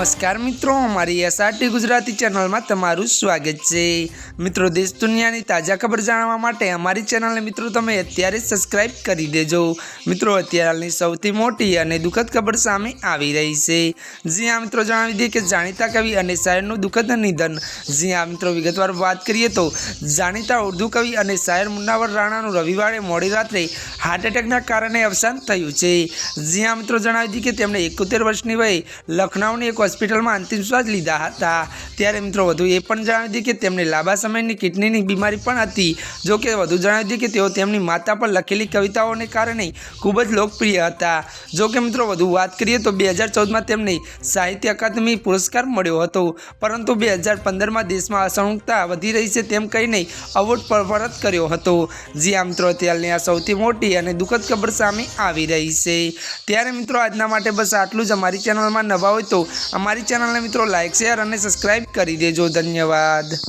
નમસ્કાર મિત્રો, અમારી એસઆરટી ગુજરાતી ચેનલમાં તમારું સ્વાગત છે. મિત્રો, દેશ દુનિયાની તાજા ખબર જાણવા માટે અમારી ચેનલને મિત્રો તમે અત્યારે સબસ્ક્રાઇબ કરી દેજો. મિત્રો, અત્યારની સૌથી મોટી અને દુઃખદ ખબર સામે આવી રહી છે. જી મિત્રો, જણાવી દઈએ કે જાણીતા કવિ અને શાયરનું દુઃખદ નિધન. જી મિત્રો, વિગતવાર વાત કરીએ તો, જાણીતા ઉર્દુ કવિ અને શાયર મુન્નાવર રાણાનું રવિવારે મોડી રાત્રે હાર્ટ એટેકના કારણે અવસાન થયું છે. જી મિત્રો, જણાવી દઈએ કે તેમણે એકોતેર વર્ષની વયે લખનઉની એક હોસ્પિટલમાં અંતિમ શ્વાસ લીધા હતા. ત્યારે મિત્રો વધુ એ પણ જણાવી દઈએ કે તેમને લાંબા સમયની કિડનીની બીમારી પણ હતી. જો કે વધુ જણાવી દઈએ કે તેઓ તેમની માતા પર લખેલી કવિતાઓને કારણે ખૂબ જ લોકપ્રિય હતા. જો કે મિત્રો વધુ વાત કરીએ તો બે હજાર ચૌદમાં તેમને સાહિત્ય અકાદમી પુરસ્કાર મળ્યો હતો. પરંતુ બે હજાર પંદરમાં દેશમાં અસહિષ્ણુતા વધી રહી છે તેમ કહીને અવોર્ડ પર પરત કર્યો હતો. જી આ મિત્રો, અત્યારની આ સૌથી મોટી અને દુઃખદ ખબર સામે આવી રહી છે. ત્યારે મિત્રો આજના માટે બસ આટલું જ. અમારી ચેનલમાં નવા હોય તો અમારી ચેનલને મિત્રો લાઇક શેર અને સબસ્ક્રાઈબ કરી દેજો ધન્યવાદ.